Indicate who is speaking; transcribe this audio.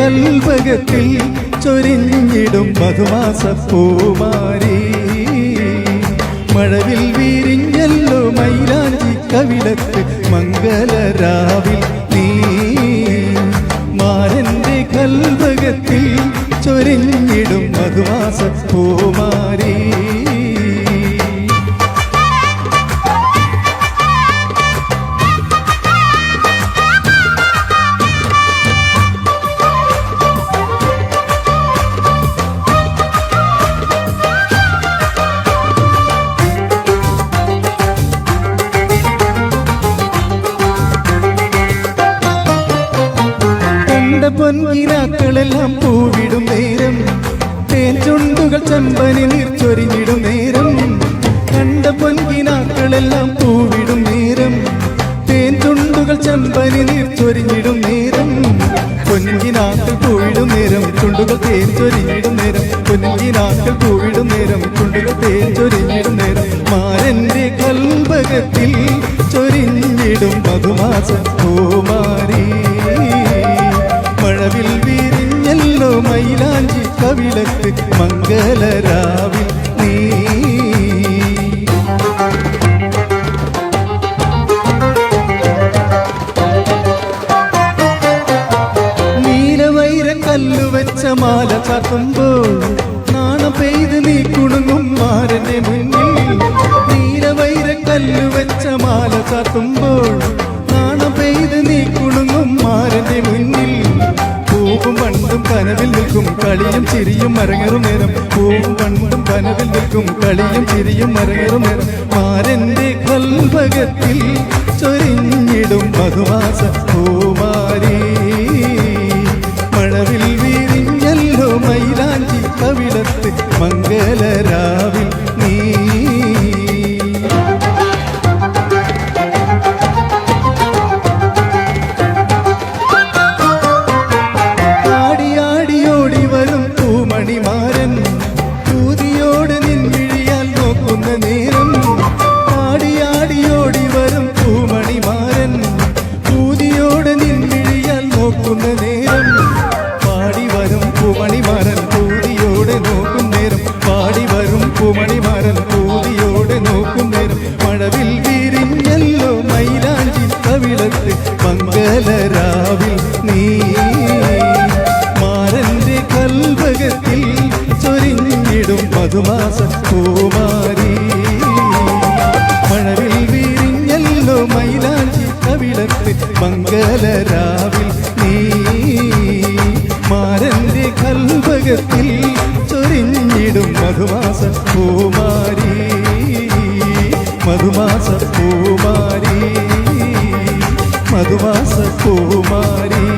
Speaker 1: കൽവകത്തിൽ ചൊരിഞ്ഞിടും മധുമാസ പൂമാരി മഴവിൽ വീരിഞ്ഞല്ലോ മൈലാഞ്ചി കവിളത്ത് മംഗലരാവിൽ നീ. മാരന്റെ കൽവകത്തിൽ ചൊരിഞ്ഞിടും മധുമാസ പൊൻകിനാക്കളെല്ലാം പൂവിടും നേരം. തേൻ ചുണ്ടുകൾ ചെമ്പനി നീർച്ചൊരിഞ്ഞിടും നേരം. കണ്ട പൊൻകിനാക്കളെല്ലാം പൂവിടും നേരം. തേൻ ചുണ്ടുകൾ ചെമ്പനി നീർച്ചൊരിഞ്ഞിടും നേരം. പൊൻകിനാക്കൾ പൂവിടും നേരം. ചുണ്ടുകൾ തേൻ ചൊരിഞ്ഞിടും നേരം. പൊൻകിനാക്കൾ പൂവിടും നേരം. ചുണ്ടുകൾ തേൻ ചൊരിഞ്ഞിടും നേരം. മാരന്റെ കൽഭകത്തിൽ ചൊരിഞ്ഞിടും മധുമാസ. പൂമാരി മംഗലരാവിൽ നീ. നീലവൈര കല്ലുവെച്ച മാല ചാത്തുമ്പോൾ നാണം പെയ്ത് നീ കുണുങ്ങും മാരന്റെ മുന്നിൽ. നീലവൈര കല്ലുവെച്ച മാല ചാത്തുമ്പോൾ നാണം പെയ്ത് നീ കുണുങ്ങും മാരന്റെ മുന്നിൽ. പൂവും പണ്ടും കനവിൽ നിൽക്കും കളിയും ചിരിയും മരങ്ങറും നേരം. പൂവും പണ്ടും കനവിൽ നിൽക്കും കളിയും ചിരിയും മരങ്ങറും നേരം. മാരന്റെ കൽഭകത്തിൽ ചൊരിഞ്ഞിടും മധുമാസ പൂമാരി മഴവിൽ വീരിഞ്ഞല്ലോ മൈലാഞ്ചി കവിളത്ത് പാടി വരും പൂമണിമാരൻ പൂതിയോടെ നോക്കും നേരം. മഴവിൽ വിരിഞ്ഞല്ലോ മൈലാഞ്ചി കവിളത്ത് മംഗലരാവിൽ നീ. മാരന്റെ കൽവകത്തിൽ ചൊരിഞ്ഞിടും മധുമാസ പൂമാരി. മഴവിൽ വിരിഞ്ഞല്ലോ മൈലാഞ്ചി കവിളത്ത് മംഗലരാവിൽ നീ. മാരന്റെ കൽവകത്തിൽ മധുമാസ പൂമാരി മധുമാസ പൂമാരി മധുമാസ പൂമാരി.